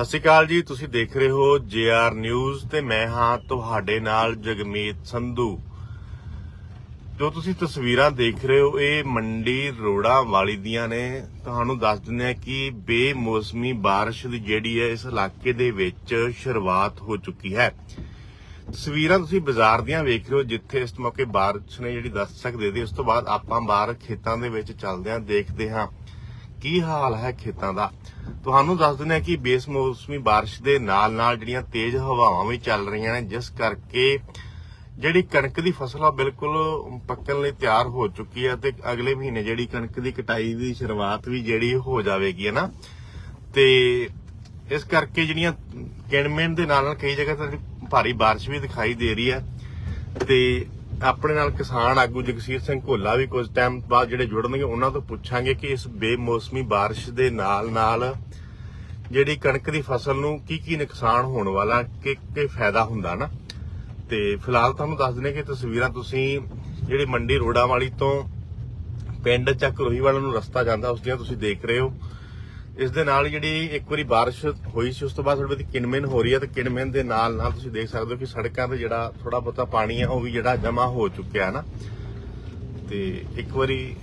ਸਤਿ ਸ਼੍ਰੀ ਅਕਾਲ ਜੀ, ਤੁਸੀਂ ਦੇਖ ਰਹੇ ਹੋ ਜੇਆਰ ਨਿਊਜ਼ ਤੇ ਮੈਂ ਹਾਂ ਤੁਹਾਡੇ ਨਾਲ ਜਗਮੀਤ ਸੰਧੂ। ਜੋ ਤੁਸੀਂ ਤਸਵੀਰਾਂ ਦੇਖ ਰਹੇ ਹੋ, ਇਹ ਮੰਡੀ ਰੋੜਾ ਵਾਲੀ ਦੀਆਂ ਨੇ। ਤੁਹਾਨੂੰ ਦੱਸ ਦਿੰਦੇ ਆ ਕਿ ਬੇਮੌਸਮੀ ਬਾਰਿਸ਼ ਦੀ ਜਿਹੜੀ ਹੈ, ਇਸ ਇਲਾਕੇ ਦੇ ਵਿੱਚ ਸ਼ੁਰੂਆਤ ਹੋ ਚੁੱਕੀ ਹੈ। ਤਸਵੀਰਾਂ ਤੁਸੀਂ ਬਾਜ਼ਾਰ ਦੀਆਂ ਵੇਖ ਰਹੇ ਹੋ, ਜਿੱਥੇ ਇਸ ਮੌਕੇ ਬਾਰਿਸ਼ ਨੇ ਜਿਹੜੀ ਦੱਸ ਸਕਦੇ ਦੀ ਉਸ ਤੋਂ ਬਾਅਦ ਆਪਾਂ ਬਾਹਰ ਖੇਤਾਂ ਦੇ ਵਿੱਚ ਚੱਲਦੇ ਹਾਂ, ਦੇਖਦੇ ਹਾਂ। ਕੀ ਹਾਲ ਹੈ ਖੇਤਾਂ ਦਾ? ਤੁਹਾਨੂੰ ਦੱਸ ਦਿੰਦੇ ਹਾਂ ਕਿ ਬੇਮੌਸਮੀ ਬਾਰਿਸ਼ ਦੇ ਨਾਲ ਨਾਲ ਜਿਹੜੀਆਂ ਤੇਜ਼ ਹਵਾਵਾਂ ਵੀ ਚੱਲ ਰਹੀਆਂ ਨੇ, ਜਿਸ ਕਰਕੇ ਜਿਹੜੀ ਕਣਕ ਦੀ ਫਸਲ ਆ ਬਿਲਕੁਲ ਪੱਕਣ ਲਈ ਤਿਆਰ ਹੋ ਚੁੱਕੀ ਹੈ ਤੇ ਅਗਲੇ ਮਹੀਨੇ ਜਿਹੜੀ ਕਣਕ ਦੀ ਕਟਾਈ ਦੀ ਸ਼ੁਰੂਆਤ ਵੀ ਜਿਹੜੀ ਹੋ ਜਾਵੇਗੀ, ਹੈ ਨਾ? ਤੇ ਇਸ ਕਰਕੇ ਜਿਹੜੀਆਂ ਕਿਣਮਿਣ ਦੇ ਨਾਲ ਨਾਲ ਕਈ ਜਗ੍ਹਾ ਤੇ ਭਾਰੀ ਬਾਰਿਸ਼ ਵੀ ਦਿਖਾਈ ਦੇ ਰਹੀ ਹੈ ਤੇ ਆਪਣੇ ਨਾਲ ਕਿਸਾਨ ਆਗੂ ਜਗਸੀਰ ਸਿੰਘ ਘੋਲਾ ਵੀ ਕੁਝ ਟਾਈਮ ਬਾਅਦ ਜਿਹੜੇ ਜੁੜਨਗੇ, ਉਹਨਾਂ ਤੋਂ ਪੁੱਛਾਂਗੇ ਕਿ ਇਸ ਬੇਮੌਸਮੀ ਬਾਰਿਸ਼ ਦੇ ਨਾਲ ਨਾਲ ਜਿਹੜੀ ਕਣਕ ਦੀ ਫਸਲ ਨੂੰ ਕੀ ਕੀ ਨੁਕਸਾਨ ਹੋਣ ਵਾਲਾ, ਕਿ ਕੀ ਫਾਇਦਾ ਹੁੰਦਾ ਨਾ। ਤੇ ਫਿਲਹਾਲ ਤੁਹਾਨੂੰ ਦੱਸ ਦਿੰਦੇ ਕਿ ਤਸਵੀਰਾਂ ਤੁਸੀਂ ਜਿਹੜੀ ਮੰਡੀ ਰੋੜਾ ਵਾਲੀ ਤੋਂ ਪਿੰਡ ਚੱਕ ਰੋਹੀਵਾਲਾ ਨੂੰ ਰਸਤਾ ਜਾਂਦਾ, ਉਸ ਦੀਆਂ ਤੁਸੀਂ ਦੇਖ ਰਹੇ ਹੋ। ਇਸ ਦੇ ਨਾਲ ਜਿਹੜੀ ਇੱਕ ਵਾਰੀ ਬਾਰਿਸ਼ ਹੋਈ ਸੀ, ਉਸ ਤੋਂ ਬਾਅਦ ਥੋੜੀ ਬਹੁਤੀ ਕਿਣਮਿਣ ਹੋ ਰਹੀ ਹੈ ਤੇ ਕਿਣਮਿਣ ਦੇ ਨਾਲ ਨਾਲ ਤੁਸੀਂ ਦੇਖ ਸਕਦੇ ਹੋ ਕਿ ਸੜਕਾਂ ਤੇ ਜਿਹੜਾ ਥੋੜਾ ਬਹੁਤਾ ਪਾਣੀ ਹੈ, ਉਹ ਵੀ ਜਿਹੜਾ ਜਮਾ ਹੋ ਚੁੱਕਿਆ ਹੈ ਨਾ। ਤੇ ਇੱਕ ਵਾਰੀ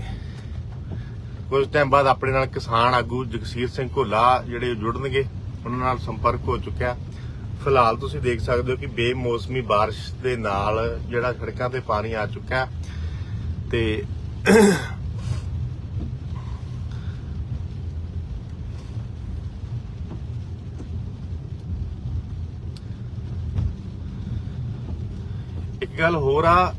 ਕੁਝ ਟਾਈਮ ਬਾਅਦ ਆਪਣੇ ਨਾਲ ਕਿਸਾਨ ਆਗੂ ਜਗਸੀਰ ਸਿੰਘ ਘੋਲਾ ਜਿਹੜੇ ਜੁੜਨਗੇ, ਉਹਨਾਂ ਨਾਲ ਸੰਪਰਕ ਹੋ ਚੁੱਕਿਆ। ਫਿਲਹਾਲ ਤੁਸੀਂ ਦੇਖ ਸਕਦੇ ਹੋ ਕਿ ਬੇਮੌਸਮੀ ਬਾਰਿਸ਼ ਦੇ ਨਾਲ ਜਿਹੜਾ ਸੜਕਾਂ ਤੇ ਪਾਣੀ ਆ ਚੁੱਕਾ ਤੇ ਇੱਕ ਗੱਲ ਹੋਰ ਆ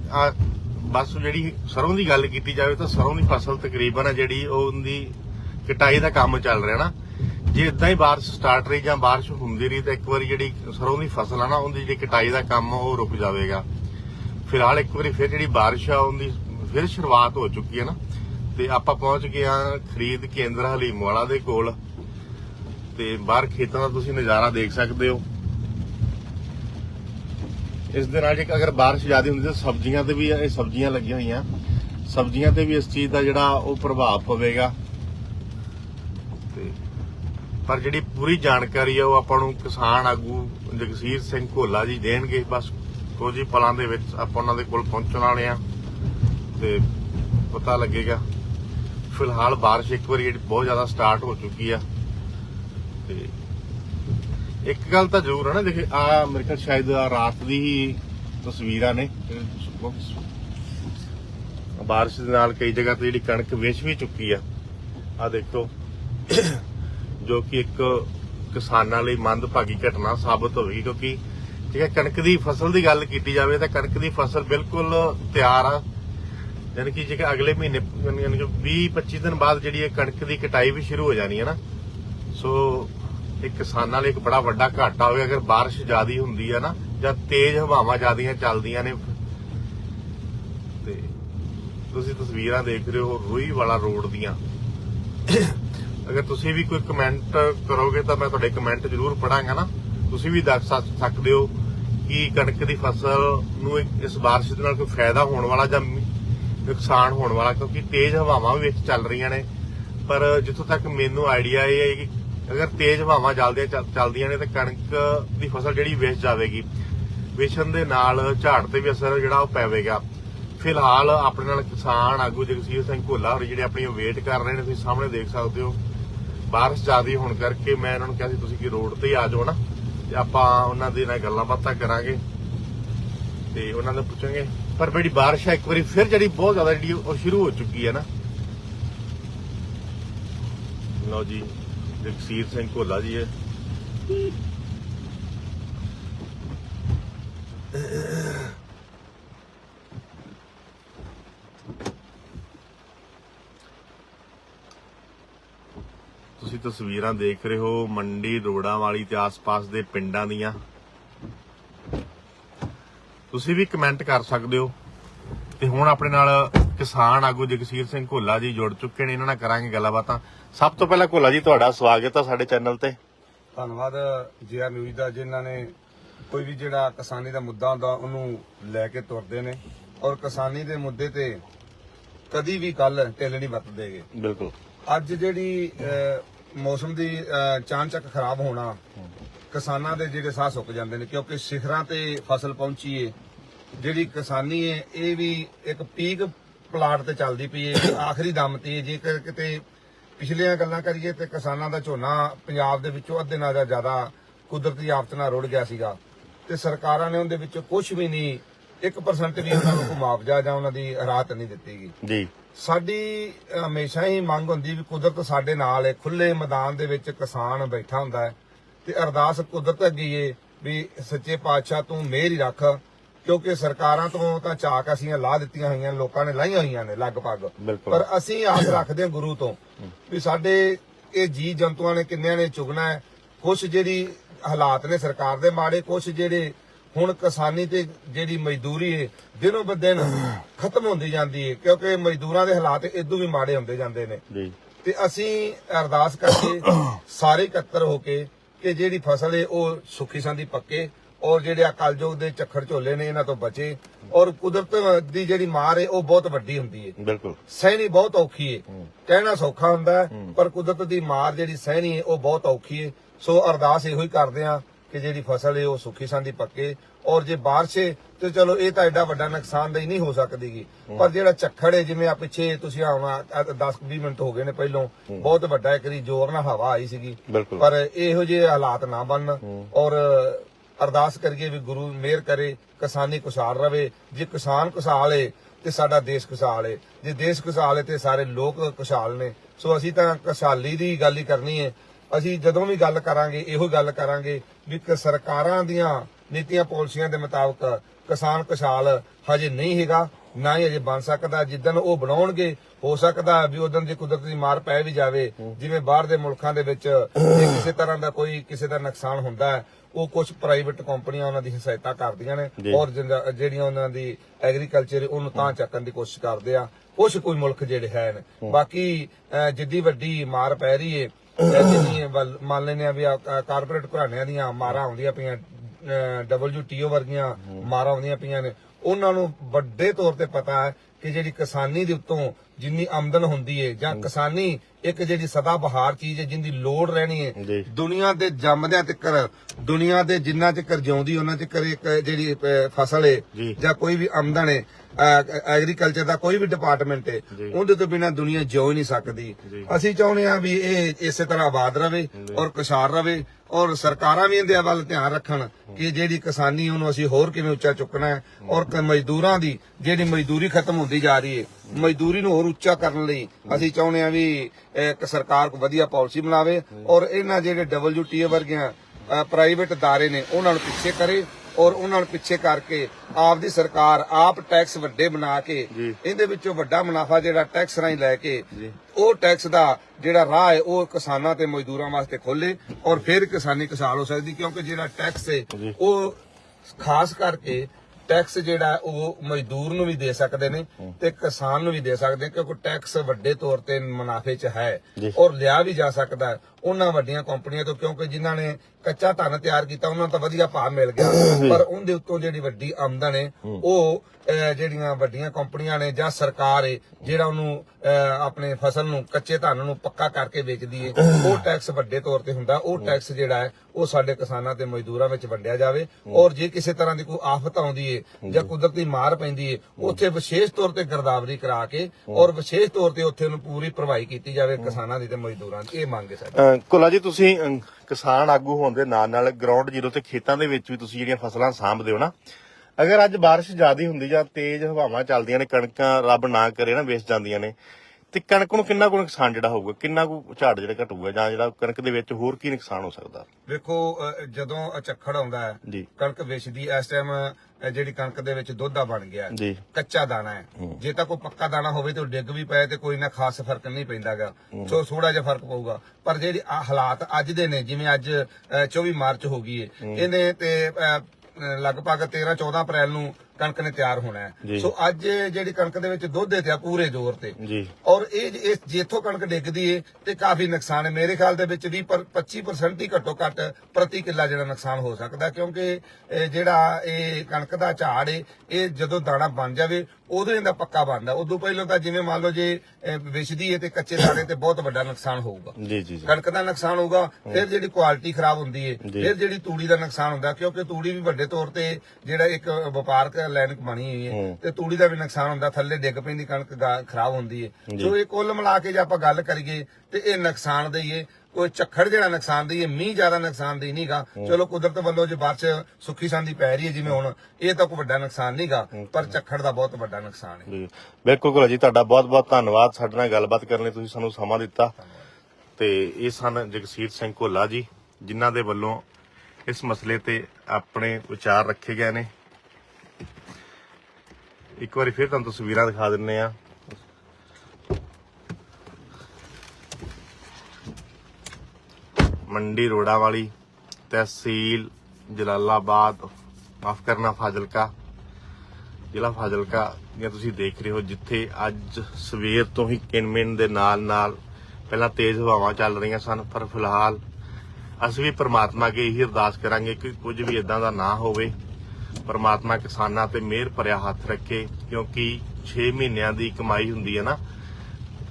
ਬਸ ਜਿਹੜੀ ਸਰੋਂ ਦੀ ਗੱਲ ਕੀਤੀ ਜਾਵੇ ਤਾਂ ਸਰੋਂ ਦੀ ਫਸਲ ਤਕਰੀਬਨ ਆ ਜਿਹੜੀ ਉਹਦੀ ਕਟਾਈ ਦਾ ਕੰਮ ਚੱਲ ਰਿਹਾ ਨਾ। ਜੇ ਇਦਾਂ ਹੀ ਬਾਰਿਸ਼ ਸਟਾਰਟ ਰਹੀ ਜਾਂ ਬਾਰਿਸ਼ ਹੁੰਦੀ ਰਹੀ ਤਾਂ ਇੱਕ ਵਾਰੀ ਜਿਹੜੀ ਸਰੋਂ ਦੀ ਫਸਲ ਆ ਨਾ, ਉਹਦੀ ਜਿਹੜੀ ਕਟਾਈ ਦਾ ਕੰਮ ਉਹ ਰੁਕ ਜਾਵੇਗਾ। ਫਿਲਹਾਲ ਇੱਕ ਵਾਰੀ ਫਿਰ ਜਿਹੜੀ ਬਾਰਿਸ਼ ਆ, ਉਹਦੀ ਫਿਰ ਸ਼ੁਰੂਆਤ ਹੋ ਚੁੱਕੀ ਹੈ ਨਾ। ਤੇ ਆਪਾਂ ਪਹੁੰਚ ਗਏ ਆ ਖਰੀਦ ਕੇਂਦਰ ਹਲੀਮ ਵਾਲਾ ਦੇ ਕੋਲ। ਤੇ ਬਾਹਰ ਖੇਤਾਂ ਦਾ ਤੁਸੀਂ ਨਜ਼ਾਰਾ ਦੇਖ ਸਕਦੇ ਹੋ। ਇਸ ਦੇ ਨਾਲ ਜੇ ਅਗਰ ਬਾਰਿਸ਼ ਜ਼ਿਆਦਾ ਹੁੰਦੀ ਤਾਂ ਸਬਜ਼ੀਆਂ ਤੇ ਵੀ ਇਹ ਸਬਜ਼ੀਆਂ ਲੱਗੀਆਂ ਹੋਈਆਂ। ਸਬਜ਼ੀਆਂ ਤੇ ਵੀ ਇਸ ਚੀਜ਼ ਦਾ ਜਿਹੜਾ ਉਹ ਪ੍ਰਭਾਵ ਪਵੇਗਾ। ਤੇ ਪਰ ਜਿਹੜੀ ਪੂਰੀ ਜਾਣਕਾਰੀ ਆ ਉਹ ਆਪਾਂ ਨੂੰ ਕਿਸਾਨ ਆਗੂ ਜਗਸੀਰ ਸਿੰਘ ਘੋਲਾ ਜੀ ਦੇਣਗੇ। ਬਸ ਕੁਝ ਹੀ ਪਲਾਂ ਦੇ ਵਿੱਚ ਆਪਾਂ ਉਹਨਾਂ ਦੇ ਕੋਲ ਪਹੁੰਚਣ ਵਾਲੇ ਆ ਤੇ ਪਤਾ ਲੱਗੇਗਾ। ਫਿਲਹਾਲ ਬਾਰਿਸ਼ ਇੱਕ ਵਾਰੀ ਬਹੁਤ ਜ਼ਿਆਦਾ ਸਟਾਰਟ ਹੋ ਚੁੱਕੀ ਆ। ਤੇ ਇੱਕ ਗੱਲ ਤਾਂ ਜ਼ਰੂਰ ਹੈ ਨਾ, ਦੇਖੇ, ਆ ਮੇਰੇ ਖਿਆਲ ਸ਼ਾਇਦ ਆਹ ਰਾਤ ਦੀ ਹੀ ਤਸਵੀਰਾਂ ਨੇ। ਬਾਰਿਸ਼ ਦੇ ਨਾਲ ਕਈ ਜਗ੍ਹਾ ਤੇ ਜਿਹੜੀ ਕਣਕ ਵੇਚ ਵੀ ਚੁੱਕੀ ਆ। ਆ ਦੇਖੋ, ਜੋ ਕਿ ਇੱਕ ਕਿਸਾਨਾਂ ਲਈ ਮੰਦਭਾਗੀ ਘਟਨਾ ਸਾਬਤ ਹੋਵੇਗੀ, ਕਿਉਂਕਿ ਠੀਕ ਹੈ ਕਣਕ ਦੀ ਫਸਲ ਦੀ ਗੱਲ ਕੀਤੀ ਜਾਵੇ ਤਾਂ ਕਣਕ ਦੀ ਫਸਲ ਬਿਲਕੁਲ ਤਿਆਰ ਆ। ਯਾਨੀ ਕਿ ਜੇਕਰ ਅਗਲੇ ਮਹੀਨੇ, ਯਾਨੀ ਕਿ 20 25 ਦਿਨ ਬਾਅਦ ਜਿਹੜੀ ਇਹ ਕਣਕ ਦੀ ਕਟਾਈ ਵੀ ਸ਼ੁਰੂ ਹੋ ਜਾਣੀ ਹੈ ਨਾ। ਸੋ ਇਹ ਕਿਸਾਨਾਂ ਲਈ ਇੱਕ ਬੜਾ ਵੱਡਾ ਘਾਟਾ ਹੋਵੇ, ਅਗਰ ਬਾਰਿਸ਼ ਜ਼ਿਆਦੀ ਹੁੰਦੀ ਹੈ ਨਾ, ਜਾਂ ਤੇਜ਼ ਹਵਾਵਾਂ ਜ਼ਿਆਦੀਆਂ ਚੱਲਦੀਆਂ ਨੇ। ਤੇ ਤੁਸੀਂ ਤਸਵੀਰਾਂ ਦੇਖ ਰਹੇ ਹੋ ਰੂਈ ਵਾਲਾ ਰੋਡ ਦੀਆਂ। ਅਗਰ ਤੁਸੀਂ ਵੀ ਕੋਈ ਕਮੈਂਟ ਕਰੋਗੇ ਤਾਂ ਮੈਂ ਤੁਹਾਡੇ ਕਮੈਂਟ ਜ਼ਰੂਰ ਪੜਾਂਗਾ ਨਾ। ਤੁਸੀਂ ਵੀ ਦੱਸ ਸਕਦੇ ਹੋ ਕਿ ਕਣਕ ਦੀ ਫਸਲ ਨੂੰ ਇਸ ਬਾਰਿਸ਼ ਦੇ ਨਾਲ ਕੋਈ ਫਾਇਦਾ ਹੋਣ ਵਾਲਾ ਜਾਂ ਨੁਕਸਾਨ ਹੋਣ ਵਾਲਾ, ਕਿਉਂਕਿ ਤੇਜ਼ ਹਵਾਵਾਂ ਵੀ ਵਿੱਚ ਚੱਲ ਰਹੀਆਂ ਨੇ। ਪਰ ਜਿੱਥੋਂ ਤੱਕ ਮੈਨੂੰ ਆਈਡੀਆ ਇਹ ਹੈ ਕਿ ਅਗਰ ਤੇਜ਼ ਹਵਾਵਾਂ ਚੱਲਦੀਆਂ ਚੱਲਦੀਆਂ ਨੇ ਤਾਂ ਕਣਕ ਦੀ ਫਸਲ ਜਿਹੜੀ ਵੇਚ ਜਾਵੇਗੀ। ਵੇਚਣ ਦੇ ਨਾਲ ਝਾੜ ਤੇ ਵੀ ਅਸਰ ਜਿਹੜਾ ਉਹ ਪਵੇਗਾ। ਫਿਲਹਾਲ ਆਪਣੇ ਨਾਲ ਕਿਸਾਨ ਆਗੂ ਜਗਸੀਰ ਸਿੰਘ ਘੋਲਾ ਹੋਰੀ ਜਿਹੜੇ ਆਪਣੀ ਵੇਟ ਕਰ ਰਹੇ ਨੇ, ਤੁਸੀਂ ਸਾਹਮਣੇ ਦੇਖ ਸਕਦੇ ਹੋ। ਬਾਰਿਸ਼ ਜ਼ਿਆਦੀ ਹੋਣ ਕਰਕੇ ਮੈਂ ਇਹਨਾਂ ਨੂੰ ਕਿਹਾ ਸੀ, ਤੁਸੀਂ ਕਿ ਰੋਡ ਤੇ ਆ ਜਾਓ ਨਾ, ਤੇ ਆਪਾਂ ਉਹਨਾਂ ਦੇ ਨਾਲ ਗੱਲਾਂ ਬਾਤਾਂ ਕਰਾਂਗੇ ਤੇ ਉਹਨਾਂ ਨੂੰ ਪੁੱਛਾਂਗੇ। ਪਰ ਜਿਹੜੀ ਬਾਰਿਸ਼ ਹੈ ਇੱਕ ਵਾਰੀ ਫਿਰ ਜਿਹੜੀ ਬਹੁਤ ਜ਼ਿਆਦਾ ਜਿਹੜੀ ਉਹ ਸ਼ੁਰੂ ਹੋ ਚੁੱਕੀ ਹੈ ਨਾ। ਲਓ ਜੀ। ਜਗਸੀਰ ਸਿੰਘ ਘੋਲਾ ਜੀ ਹੈ। ਤੁਸੀਂ ਤਸਵੀਰਾਂ ਦੇਖ ਰਹੇ ਹੋ ਮੰਡੀ ਰੋੜਾ ਵਾਲੀ ਤੇ ਆਸ-ਪਾਸ ਦੇ ਪਿੰਡਾਂ ਦੀਆਂ। ਤੁਸੀਂ ਵੀ ਕਮੈਂਟ ਕਰ ਸਕਦੇ ਹੋ। ਤੇ ਹੁਣ ਆਪਣੇ ਨਾਲ ਕਿਸਾਨ ਆਗੂ ਜਗਸੀਰ ਸਿੰਘ ਘੋਲਾ ਜੀ ਜੁੜ ਚੁੱਕੇ ਨੇ ਇਹਨਾਂ ਨਾਲ ਕਰਾਂਗੇ ਗੱਲਾਂ ਬਾਤਾਂ ਸਭ ਤੋਂ ਪਹਿਲਾਂ ਘੋਲਾ ਜੀ ਤੁਹਾਡਾ ਸਵਾਗਤ ਹੈ ਸਾਡੇ ਚੈਨਲ ਤੇ। ਧੰਨਵਾਦ ਜੀਆਰ ਨਿਊਜ਼ ਦਾ ਜਿਨ੍ਹਾਂ ਨੇ ਕੋਈ ਵੀ ਜਿਹੜਾ ਕਿਸਾਨੀ ਦਾ ਮੁੱਦਾ ਹੁੰਦਾ ਉਹਨੂੰ ਲੈ ਕੇ ਤੁਰਦੇ ਨੇ। ਔਰ ਕਿਸਾਨੀ ਦੇ ਮੁੱਦੇ ਤੇ ਕਦੀ ਵੀ ਕੱਲ ਢਿੱਲ ਨਹੀਂ ਵਰਤਦੇਗੇ ਬਿਲਕੁਲ। ਅੱਜ ਜਿਹੜੀ ਮੌਸਮ ਦੀ ਚਾਨਚੱਕ ਖਰਾਬ ਹੋਣਾ ਕਿਸਾਨਾਂ ਦੇ ਜਿਹੜੇ ਸਾਹ ਸੁੱਕ ਜਾਂਦੇ ਨੇ ਕਿਉਂਕਿ ਸਿਖਰਾਂ ਤੇ ਫਸਲ ਪਹੁੰਚੀ ਏ। ਜਿਹੜੀ ਕਿਸਾਨੀ ਏ ਇਹ ਵੀ ਇੱਕ ਪੀਕ ਪਲਾਟ ਤੇ ਚੱਲਦੀ ਪਈ ਇਹ ਆਖਰੀ ਦਮ ਤੇ। ਜੇਕਰ ਕਿਤੇ ਪਿਛਲੀਆਂ ਗੱਲਾਂ ਕਰੀਏ ਤੇ ਕਿਸਾਨਾਂ ਦਾ ਝੋਨਾ ਪੰਜਾਬ ਦੇ ਵਿੱਚੋਂ ਅੱਧੇ ਨਾਲੋਂ ਜ਼ਿਆਦਾ ਕੁਦਰਤੀ ਆਫਤ ਨਾਲ ਰੁੜ ਗਿਆ ਸੀਗਾ ਤੇ ਸਰਕਾਰਾਂ ਨੇ ਉਹਦੇ ਵਿੱਚੋਂ ਕੁਝ ਵੀ ਨਹੀਂ 1% ਵੀ ਉਹਨਾਂ ਨੂੰ ਮੁਆਵਜ਼ਾ ਜਾਂ ਉਹਨਾਂ ਦੀ ਰਾਹਤ ਨਹੀਂ ਦਿੱਤੀ ਗਈ ਜੀ ਸਾਡੀ ਹਮੇਸ਼ਾ ਹੀ ਮੰਗ ਹੁੰਦੀ ਵੀ ਕੁਦਰਤ ਸਾਡੇ ਨਾਲ ਹੈ ਖੁੱਲੇ ਮੈਦਾਨ ਦੇ ਵਿੱਚ ਕਿਸਾਨ ਬੈਠਾ ਹੁੰਦਾ ਹੈ ਤੇ ਅਰਦਾਸ ਕੁਦਰਤ ਅੱਗੇ ਵੀ ਸੱਚੇ ਪਾਤਸ਼ਾਹ ਤੂੰ ਮਿਹਰ ਹੀ ਰੱਖ ਕਿਉਂਕਿ ਸਰਕਾਰਾਂ ਤੋਂ ਤਾਂ ਝਾਕ ਅਸੀਂ ਲਾ ਦਿੱਤੀਆਂ ਹੋਈਆਂ ਲੋਕਾਂ ਨੇ ਲਾਈਆਂ ਹੋਈਆਂ ਨੇ ਲਗਭਗ। ਪਰ ਅਸੀਂ ਆਸ ਰੱਖਦੇ ਹਾਂ ਗੁਰੂ ਤੋਂ ਵੀ ਸਾਡੇ ਇਹ ਜੀ ਜੰਤੂਆਂ ਨੇ ਕਿੰਨਿਆਂ ਨੇ ਚੁਗਣਾ ਹੈ। ਕੁਝ ਜਿਹੜੀ ਹਾਲਾਤ ਨੇ ਸਰਕਾਰ ਦੇ ਮਾੜੇ ਕੁਝ ਜਿਹੜੇ ਹੁਣ ਕਿਸਾਨੀ ਤੇ ਜਿਹੜੀ ਮਜ਼ਦੂਰੀ ਹੈ ਦਿਨੋਂ ਬ ਦਿਨ ਖਤਮ ਹੁੰਦੀ ਜਾਂਦੀ ਹੈ ਕਿਉਂਕਿ ਮਜ਼ਦੂਰਾਂ ਦੇ ਹਾਲਾਤ ਇਦੋਂ ਵੀ ਮਾੜੇ ਹੁੰਦੇ ਜਾਂਦੇ ਨੇ। ਤੇ ਅਸੀਂ ਅਰਦਾਸ ਕਰਕੇ ਸਾਰੇ ਇਕੱਤਰ ਹੋ ਕੇ ਕਿ ਜਿਹੜੀ ਫਸਲ ਹੈ ਉਹ ਸੁੱਖੀ ਸੰਦੀ ਪੱਕੇ ਔਰ ਜਿਹੜੇ ਆ ਕਲਯੁਗ ਦੇ ਝੱਖੜ ਝੋਲੇ ਨੇ ਇਹਨਾਂ ਤੋਂ ਬਚੇ। ਔਰ ਕੁਦਰਤ ਦੀ ਜਿਹੜੀ ਮਾਰ ਹੈ ਉਹ ਬਹੁਤ ਵੱਡੀ ਹੁੰਦੀ ਹੈ ਬਿਲਕੁਲ। ਸਹਿਣੀ ਬਹੁਤ ਔਖੀ ਹੈ। ਕਹਿਣਾ ਸੌਖਾ ਹੁੰਦਾ ਪਰ ਕੁਦਰਤ ਦੀ ਮਾਰ ਜਿਹੜੀ ਸਹਿਣੀ ਹੈ ਉਹ ਬਹੁਤ ਔਖੀ ਹੈ ਸੋ ਅਰਦਾਸ ਇਹੋ ਹੀ ਕਰਦੇ ਆ ਕਿ ਜਿਹੜੀ ਫਸਲ ਹੈ ਉਹ ਸੁੱਖੀ ਸੰਦੀ ਪੱਕੇ। ਔਰ ਜੇ ਬਾਰਿਸ਼ ਹੈ ਤੇ ਚਲੋ ਇਹ ਤਾਂ ਐਡਾ ਵੱਡਾ ਨੁਕਸਾਨਦੇਹ ਨਹੀਂ ਹੋ ਸਕਦੀਗੀ। ਪਰ ਜਿਹੜਾ ਝੱਖੜ ਹੈ ਜਿਵੇਂ ਆ ਪਿੱਛੇ ਤੁਸੀਂ ਆਉਣਾ 10-20 ਮਿੰਟ ਹੋ ਗਏ ਨੇ ਪਹਿਲੋਂ ਬਹੁਤ ਵੱਡਾ ਇੱਕ ਜ਼ੋਰ ਨਾਲ ਹਵਾ ਆਈ ਸੀਗੀ। ਪਰ ਇਹੋ ਜਿਹੇ ਹਾਲਾਤ ਨਾ ਬਣਨ। ਔਰ ਅਰਦਾਸ ਕਰੀਏ ਵੀ ਗੁਰੂ ਮਿਹਰ ਕਰੇ, ਕਿਸਾਨੀ ਖੁਸ਼ਹਾਲ ਰਵੇ। ਜੇ ਕਿਸਾਨ ਖੁਸ਼ਹਾਲ ਏ, ਤੇ ਸਾਡਾ ਦੇਸ਼ ਖੁਸ਼ਹਾਲ ਏ। ਜੇ ਦੇਸ਼ ਖੁਸ਼ਹਾਲ ਏ, ਤੇ ਸਾਰੇ ਲੋਕ ਖੁਸ਼ਹਾਲ ਨੇ। ਸੋ ਅਸੀਂ ਤਾਂ ਖੁਸ਼ਹਾਲੀ ਦੀ ਗੱਲ ਹੀ ਕਰਨੀ ਏ। ਅਸੀਂ ਜਦੋਂ ਵੀ ਗੱਲ ਕਰਾਂਗੇ, ਇਹੋ ਗੱਲ ਕਰਾਂਗੇ ਵੀ ਕਿ ਸਰਕਾਰਾਂ ਦੀਆਂ ਨੀਤੀਆਂ, ਪਾਲਿਸੀਆਂ ਦੇ ਮੁਤਾਬਕ ਕਿਸਾਨ ਖੁਸ਼ਹਾਲ ਹਜੇ ਨਹੀਂ ਹੈਗਾ, ਨਾ ਹੀ ਅਜੇ ਬਣ ਸਕਦਾ। ਜਿੱਦਨ ਉਹ ਬਣਾਉਣਗੇ ਹੋ ਸਕਦਾ ਵੀ ਉਦੋਂ ਦੀ ਕੁਦਰਤ ਦੀ ਮਾਰ ਪੈ ਵੀ ਜਾਵੇ। ਜਿਵੇਂ ਬਾਹਰ ਦੇ ਮੁਲਕਾਂ ਦੇ ਵਿੱਚ ਜੇ ਕਿਸੇ ਤਰ੍ਹਾਂ ਦਾ ਕੋਈ ਕਿਸੇ ਦਾ ਨੁਕਸਾਨ ਹੁੰਦਾ ਹੈ ਉਹ ਕੁਝ ਪ੍ਰਾਈਵੇਟ ਕੰਪਨੀਆਂ ਉਹਨਾਂ ਦੀ ਸਹਾਇਤਾ ਕਰਦੀਆਂ ਨੇ। ਔਰ ਜਿੰਦਾ- ਜਿਹੜੀਆਂ ਉਹਨਾਂ ਦੀ ਐਗਰੀਕਲਚਰ ਉਹਨੂੰ ਤਾਂ ਚੱਕਣ ਦੀ ਕੋਸ਼ਿਸ਼ ਕਰਦੇ ਆ। ਕੁਝ ਕੋਈ ਮੁਲਕ ਜਿਹੜੇ ਹੈ ਨੇ। ਬਾਕੀ ਜਿੱਡੀ ਵੱਡੀ ਮਾਰ ਪੈ ਰਹੀ ਏ ਜਿੰਨੀ ਮੰਨ ਲੈਨੇ ਆ ਵੀ ਕਾਰਪੋਰੇਟ ਘਰਾਣਿਆਂ ਦੀਆਂ ਮਾਰਾਂ ਆਉਂਦੀਆਂ ਪਈਆਂ WTO ਵਰਗੀਆਂ ਮਾਰਾਂ ਆਉਂਦੀਆਂ ਪਈਆਂ ਨੇ। ਉਹਨਾਂ ਨੂੰ ਵੱਡੇ ਤੌਰ ਤੇ ਪਤਾ ਹੈ ਕਿ ਜਿਹੜੀ ਕਿਸਾਨੀ ਦੇ ਉੱਤੋਂ ਜਿੰਨੀ ਆਮਦਨ ਹੁੰਦੀ ਏ ਜਾਂ ਕਿਸਾਨੀ ਇੱਕ ਜਿਹੜੀ ਸਦਾ ਬਹਾਰ ਚੀਜ਼ ਹੈ ਜਿੰਦੀ ਲੋੜ ਰਹਿਣੀ ਹੈ। ਦੁਨੀਆ ਦੇ ਜੰਮਦਿਆਂ ਤੱਕਰ ਦੁਨੀਆ ਦੇ ਜਿੰਨਾ ਚਿਰ ਜਿਉਂਦੀ ਉਹਨਾਂ ਚਿਰ ਇੱਕ ਜਿਹੜੀ ਫਸਲ। ਹੈ ਜਾਂ ਕੋਈ ਵੀ ਆਮਦਨ ਹੈ ਐਗਰੀਕਲਚਰ ਦਾ ਕੋਈ ਵੀ ਡਿਪਾਰਟਮੈਂਟ ਹੈ ਜੀ। ਉਹਦੇ ਤੋਂ ਬਿਨਾ ਦੁਨੀਆ ਜਿਉ ਹੀ ਨਹੀਂ ਸਕਦੀ ਜੀ। ਅਸੀਂ ਚਾਹੁੰਦੇ ਹਾਂ ਵੀ ਇਹ ਇਸੇ ਤਰ੍ਹਾਂ ਆਬਾਦ ਰਵੇ ਔਰ ਕੁਸ਼ਾਰ ਰਵੇ ਔਰ ਸਰਕਾਰਾਂ ਵੀ ਇਹਦੇ ਵੱਲ ਧਿਆਨ ਰੱਖਣ ਕਿ ਜਿਹੜੀ ਕਿਸਾਨੀ ਉਹਨੂੰ ਅਸੀਂ ਹੋਰ ਕਿਵੇਂ ਉੱਚਾ ਚੁੱਕਣਾ ਹੈ ਔਰ ਕ- ਮਜ਼ਦੂਰਾਂ ਦੀ ਜਿਹੜੀ ਮਜ਼ਦੂਰੀ ਖਤਮ ਹੁੰਦੀ ਜਾ ਰਹੀ ਹੈ ਮਜ਼ਦੂਰੀ ਨੂੰ ਹੋਰ ਉੱਚਾ ਕਰਨ ਲਈ ਅਸੀਂ ਚਾਹੁੰਦੇ ਹਾਂ ਵੀ ਅਹ, ਇੱਕ ਸਰਕਾਰ ਕੋ ਵਧੀਆ ਪਾਲਿਸੀ ਬਣਾਵੇ ਔਰ ਇਹਨਾਂ ਜਿਹੜੇ WTO ਵਰਗੀਆਂ ਪ੍ਰਾਈਵੇਟ ادارے ਨੇ ਉਹਨਾਂ ਨੂੰ ਪਿੱਛੇ ਕਰੇ ਔਰ ਉਹਨਾਂ ਨੂੰ ਪਿੱਛੇ ਕਰਕੇ ਆਪਦੀ ਸਰਕਾਰ ਆਪ ਟੈਕਸ ਵੱਡੇ ਬਣਾ ਕੇ। ਇਹਦੇ ਵਿੱਚੋਂ ਵੱਡਾ ਮੁਨਾਫਾ ਜਿਹੜਾ ਟੈਕਸ ਰਾਹੀਂ ਲੈ ਕੇ ਉਹ ਟੈਕਸ ਦਾ ਜਿਹੜਾ ਰਾਹ ਹੈ ਉਹ ਕਿਸਾਨਾਂ ਤੇ ਮਜ਼ਦੂਰਾਂ ਵਾਸਤੇ ਖੋਲੇ ਔਰ ਫਿਰ ਕਿਸਾਨੀ ਖੁਸ਼ਹਾਲ ਹੋ ਸਕਦੀ ਕਿਉਂਕਿ ਜਿਹੜਾ ਟੈਕਸ ਹੈ। ਉਹ ਖਾਸ ਕਰਕੇ ਟੈਕਸ ਜਿਹੜਾ ਉਹ ਮਜ਼ਦੂਰ ਨੂੰ ਵੀ ਦੇ ਸਕਦੇ ਨੇ ਤੇ ਕਿਸਾਨ ਨੂੰ ਵੀ ਦੇ ਸਕਦੇ ਕਿਉਂਕਿ ਟੈਕਸ ਵੱਡੇ ਤੌਰ ਤੇ ਮੁਨਾਫੇ 'ਚ ਹੈ। ਔਰ ਲਿਆ ਵੀ ਜਾ ਸਕਦਾ ਉਹਨਾਂ ਵੱਡੀਆਂ ਕੰਪਨੀਆਂ ਤੋਂ ਕਿਉਂਕਿ ਜਿਨ੍ਹਾਂ ਨੇ ਕੱਚਾ ਧਨ ਤਿਆਰ ਕੀਤਾ ਉਹਨਾਂ ਨੂੰ ਤਾਂ ਵਧੀਆ ਭਾਅ ਮਿਲ ਗਿਆ। ਪਰ ਉਹਦੇ ਉੱਤੋਂ ਜਿਹੜੀ ਵੱਡੀ ਆਮਦਨ ਹੈ। ਉਹ ਜਿਹੜੀਆਂ ਵੱਡੀਆਂ ਕੰਪਨੀਆਂ ਨੇ ਜਾਂ ਸਰਕਾਰ ਹੈ ਜਿਹੜਾ ਉਹਨੂੰ ਆਪਣੇ ਫਸਲ ਨੂੰ ਕੱਚੇ ਧਨ ਨੂੰ ਪੱਕਾ ਕਰਕੇ ਵੇਚਦੀ ਹੈ ਉਹ ਟੈਕਸ ਵੱਡੇ ਤੌਰ ਤੇ ਹੁੰਦਾ। ਉਹ ਟੈਕਸ ਜਿਹੜਾ ਹੈ ਉਹ ਸਾਡੇ ਕਿਸਾਨਾਂ ਤੇ ਮਜ਼ਦੂਰਾਂ ਵਿੱਚ ਵੰਡਿਆ ਜਾਵੇ। ਔਰ ਜੇ ਕਿਸੇ ਤਰ੍ਹਾਂ ਦੀ ਕੋਈ ਆਫਤ ਆਉਂਦੀ ਹੈ। ਜਾਂ ਕੁਦਰਤੀ ਮਾਰ ਪੈਂਦੀ ਹੈ। ਉੱਥੇ ਵਿਸ਼ੇਸ਼ ਤੌਰ ਤੇ ਗਰਦਾਵਰੀ ਕਰਾ ਕੇ ਔਰ ਵਿਸ਼ੇਸ਼ ਤੌਰ ਤੇ ਉੱਥੇ ਉਹਨੂੰ ਪੂਰੀ ਭਰਵਾਈ ਕੀਤੀ ਜਾਵੇ ਕਿਸਾਨਾਂ ਦੀ ਤੇ ਮਜ਼ਦੂਰਾਂ ਦੀ। ਇਹ ਮੰਗ ਹੈ ਸਾਡੀ। ਕੋਲਾ ਜੀ, ਤੁਸੀਂ ਕਿਸਾਨ ਆਗੂ ਹੋਣ ਦੇ ਨਾਲ ਨਾਲ ਗਰਾਊਂਡ ਜ਼ੀਰੋ ਤੇ ਖੇਤਾਂ ਦੇ ਵਿੱਚ ਵੀ ਤੁਸੀਂ ਜਿਹੜੀਆਂ ਫਸਲਾਂ ਸਾਂਭਦੇ ਹੋ ਨਾ, ਅਗਰ ਅੱਜ ਬਾਰਿਸ਼ ਜ਼ਿਆਦੀ ਹੁੰਦੀ ਜਾਂ ਤੇਜ਼ ਹਵਾਵਾਂ ਚੱਲਦੀਆਂ ਨੇ, ਕਣਕਾਂ ਰੱਬ ਨਾ ਕਰੇ ਨਾ ਵੇਚ ਜਾਂਦੀਆਂ ਨੇ ਤੇ ਕਣਕ ਨੂੰ ਕਿੰਨਾ ਕੁ ਨੁਕਸਾਨ ਜਿਹੜਾ ਹੋਊਗਾ? ਕਿੰਨਾ ਕੁ ਝਾੜ ਜਿਹੜਾ ਘਟੂਗਾ ਜਾਂ ਜਿਹੜਾ ਕਣਕ ਦੇ ਵਿੱਚ ਹੋਰ ਕੀ ਨੁਕਸਾਨ ਹੋ ਸਕਦਾ? ਵੇਖੋ ਅ, ਜਦੋਂ ਝੱਖੜ ਆਉਂਦਾ ਹੈ ਜੀ। ਕਣਕ ਵਿਛਦੀ ਇਸ ਟਾਈਮ ਜਿਹੜੀ ਕਣਕ ਦੇ ਵਿੱਚ ਦੁੱਧਾ ਬਣ ਗਿਆ ਜੀ। ਕੱਚਾ ਦਾਣਾ ਹੈ। ਜੇ ਤਾਂ ਕੋਈ ਪੱਕਾ ਦਾਣਾ ਹੋਵੇ ਤੇ ਉਹ ਡਿੱਗ ਵੀ ਪਏ ਤੇ ਕੋਈ ਨਾ ਖਾਸ ਫ਼ਰਕ ਨਹੀਂ ਪੈਂਦਾਗਾ। ਸੋ ਥੋੜਾ ਜਿਹਾ ਫ਼ਰਕ ਪਊਗਾ। ਪਰ ਜਿਹੜੀ ਆਹ ਹਾਲਾਤ ਅੱਜ ਦੇ ਨੇ ਜਿਵੇਂ ਅੱਜ ਅ, 24 ਮਾਰਚ ਹੋ ਗਈ ਏ ਇਹਨੇ ਤੇ ਅ, ਲਗਭਗ 13 14 ਅਪ੍ਰੈਲ ਨੂੰ ਕਣਕ ਨੇ ਤਿਆਰ ਹੋਣਾ। ਹੈ। ਸੋ ਅੱਜ ਜਿਹੜੀ ਕਣਕ ਦੇ ਵਿੱਚ ਦੁੱਧ ਤੇ ਆ ਪੂਰੇ ਜ਼ੋਰ ਤੇ। ਔਰ ਇਹ ਇਸ ਜਿੱਥੋਂ ਕਣਕ ਡਿੱਗਦੀ ਏ ਤੇ ਕਾਫੀ ਨੁਕਸਾਨ ਹੈ। ਮੇਰੇ ਖਿਆਲ ਦੇ ਵਿੱਚ 20 ਪਰ 25% ਹੀ ਘੱਟੋ ਘੱਟ ਪ੍ਰਤੀ ਕਿੱਲਾ ਜਿਹੜਾ ਨੁਕਸਾਨ ਹੋ ਸਕਦਾ ਕਿਉਂਕਿ ਜਿਹੜਾ ਇਹ ਕਣਕ ਦਾ ਝਾੜ ਏ ਇਹ ਜਦੋਂ ਦਾਣਾ ਬਣ ਜਾਵੇ ਉਦੋਂ ਇਹਦਾ ਪੱਕਾ ਬਣਦਾ। ਉਦੋਂ ਪਹਿਲਾਂ ਤਾਂ ਜਿਵੇਂ ਮੰਨ ਲਓ ਜੇ ਵਿਛਦੀ ਏ ਤੇ ਕੱਚੇ ਦਾਣੇ ਤੇ ਬਹੁਤ ਵੱਡਾ ਨੁਕਸਾਨ ਹੋਊਗਾ। ਜੀ ਜੀ ਜੀ। ਕਣਕ ਦਾ ਨੁਕਸਾਨ ਹੋਊਗਾ ਫਿਰ ਜਿਹੜੀ ਕੁਆਲਿਟੀ ਖਰਾਬ ਹੁੰਦੀ ਜੀ। ਫਿਰ ਜਿਹੜੀ ਤੂੜੀ ਦਾ ਨੁਕਸਾਨ ਹੁੰਦਾ ਕਿਉਂਕਿ ਤੂੜੀ ਵੀ ਵੱਡੇ ਤੌਰ ਤੇ ਜਿਹੜਾ ਇੱਕ ਵਪਾਰਕ ਲਾਈਨ ਬਣੀ ਹੋਈ ਹੂੰ। ਤੇ ਤੂੜੀ ਦਾ ਵੀ ਨੁਕਸਾਨ ਹੁੰਦਾ ਥੱਲੇ ਡਿੱਗ ਪੈਂਦੀ ਕਣਕ ਖਰਾਬ ਹੁੰਦੀ ਏ। ਸੋ ਇਹ ਕੁੱਲ ਮਿਲਾ ਕੇ ਜੇ ਆਪਾਂ ਗੱਲ ਕਰੀਏ ਤੇ ਇਹ ਨੁਕਸਾਨ ਦੇ ਹੀ ਏ। ਕੋਈ ਝੱਖੜ ਜਿਹੜਾ ਨੁਕਸਾਨ ਦੀ ਏ ਮੀਂਹ ਜ਼ਿਆਦਾ ਨੁਕਸਾਨ ਦੀ ਨਹੀਂਗਾ ਚਲੋ ਕੁਦਰਤ ਵੱਲੋਂ ਜੇ ਬਾਰਿਸ਼ ਸੁੱਖੀ ਸਾਂਦੀ ਪੈ ਰਹੀ ਹੈ ਜਿਵੇਂ ਹੁਣ ਇਹ ਤਾਂ ਕੋਈ ਵੱਡਾ ਨੁਕਸਾਨ ਨਹੀਂਗਾ ਪਰ ਝੱਖੜ ਦਾ ਬਹੁਤ ਵੱਡਾ ਨੁਕਸਾਨ ਹੈ। ਬਿਲਕੁਲ ਗੁਰੂ ਜੀ ਤੁਹਾਡਾ ਬਹੁਤ ਬਹੁਤ ਧੰਨਵਾਦ। ਸਾਡੇ ਨਾਲ ਗੱਲਬਾਤ ਕਰਨ ਲਈ ਤੁਸੀਂ ਸਾਨੂੰ ਸਮਾਂ ਦਿੱਤਾ। ਤੇ ਇਹ ਸਨ ਜਗਸੀਰ ਸਿੰਘ ਘੋਲਾ ਜੀ ਜਿਨ੍ਹਾਂ ਦੇ ਵੱਲੋਂ ਇਸ ਮਸਲੇ ਤੇ ਆਪਣੇ ਵਿਚਾਰ ਰੱਖੇ ਗਏ ਨੇ। ਇੱਕ ਵਾਰੀ ਫਿਰ ਤੁਹਾਨੂੰ ਤਸਵੀਰਾਂ ਦਿਖਾ ਦਿੰਨੇ ਆ ਮੰਡੀ ਰੋੜਾ ਵਾਲੀ, ਤਹਿਸੀਲ ਜਲਾਲਾਬਾਦ, ਮਾਫ ਕਰਨਾ ਫਾਜ਼ਿਲਕਾ, ਜ਼ਿਲ੍ਹਾ ਫਾਜ਼ਿਲਕਾ ਦੀਆਂ ਤੁਸੀਂ ਦੇਖ ਰਹੇ ਹੋ, ਜਿੱਥੇ ਅੱਜ ਸਵੇਰ ਤੋਂ ਹੀ ਕਿਨਮਿਨ ਦੇ ਨਾਲ ਨਾਲ ਪਹਿਲਾਂ ਤੇਜ਼ ਹਵਾਵਾਂ ਚੱਲ ਰਹੀਆਂ ਸਨ, ਪਰ ਫਿਲਹਾਲ ਅਸੀਂ ਵੀ ਪ੍ਰਮਾਤਮਾ ਅੱਗੇ ਇਹੀ ਅਰਦਾਸ ਕਰਾਂਗੇ ਕਿ ਕੁਝ ਵੀ ਇਦਾਂ ਦਾ ਨਾ ਹੋਵੇ। ਪ੍ਰਮਾਤਮਾ ਕਿਸਾਨਾਂ ਤੇ ਮਿਹਰ ਭਰਿਆ ਹੱਥ ਰੱਖੇ, ਕਿਉਂਕਿ 6 ਮਹੀਨਿਆਂ ਦੀ ਕਮਾਈ ਹੁੰਦੀ ਹੈ ਨਾ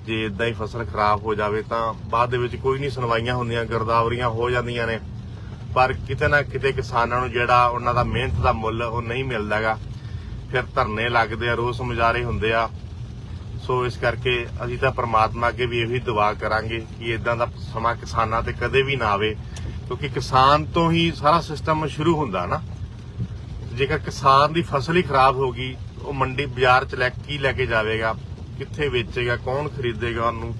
ਜੇ ਇਦਾਂ ਹੀ ਫਸਲ ਖਰਾਬ ਹੋ ਜਾਵੇ ਤਾਂ ਬਾਅਦ ਦੇ ਵਿੱਚ ਕੋਈ ਨਹੀਂ ਸੁਣਵਾਈਆਂ ਹੁੰਦੀਆਂ, ਗਰਦਾਵਰੀਆਂ ਹੋ ਜਾਂਦੀਆਂ ਨੇ। ਪਰ ਕਿਤੇ ਨਾ ਕਿਤੇ ਕਿਸਾਨਾਂ ਨੂੰ ਜਿਹੜਾ ਉਹਨਾਂ ਦਾ ਮਿਹਨਤ ਦਾ ਮੁੱਲ ਉਹ ਨਹੀਂ ਮਿਲਦਾਗਾ ਫਿਰ ਧਰਨੇ ਲੱਗਦੇ ਆ, ਰੋਸ ਮੁਜ਼ਾਹਰੇ ਹੁੰਦੇ ਆ। ਸੋ ਇਸ ਕਰਕੇ ਅਸੀਂ ਤਾਂ ਪ੍ਰਮਾਤਮਾ ਅੱਗੇ ਵੀ ਇਹੀ ਦੁਆ ਕਰਾਂਗੇ ਕਿ ਇਦਾਂ ਦਾ ਸਮਾਂ ਕਿਸਾਨਾਂ ਤੇ ਕਦੇ ਵੀ ਨਾ ਆਵੇ, ਕਿਉਂਕਿ ਕਿਸਾਨ ਤੋਂ ਹੀ ਸਾਰਾ ਸਿਸਟਮ ਸ਼ੁਰੂ ਹੁੰਦਾ ਨਾ। ਜੇਕਰ ਕਿਸਾਨ ਦੀ ਫਸਲ ਹੀ ਖਰਾਬ ਹੋ ਗਈ, ਉਹ ਮੰਡੀ ਬਾਜ਼ਾਰ ਚ ਲੈ, ਕੀ ਲੈ ਕੇ ਜਾਵੇਗਾ? ਕਿੱਥੇ ਵੇਚੇਗਾ, ਕੌਣ ਖਰੀਦੇਗਾ ਉਹਨੂੰ?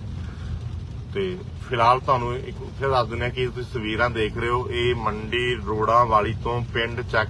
ਤੇ ਫਿਲਹਾਲ ਤੁਹਾਨੂੰ ਇੱਕ ਫਿਰ ਦੱਸ ਦਿੰਦੇ ਆ ਕਿ ਤੁਸੀਂ ਤਸਵੀਰਾਂ ਦੇਖ ਰਹੇ ਹੋ। ਇਹ ਮੰਡੀ ਰੋੜਾ ਵਾਲੀ ਤੋਂ ਪਿੰਡ ਚੱਕ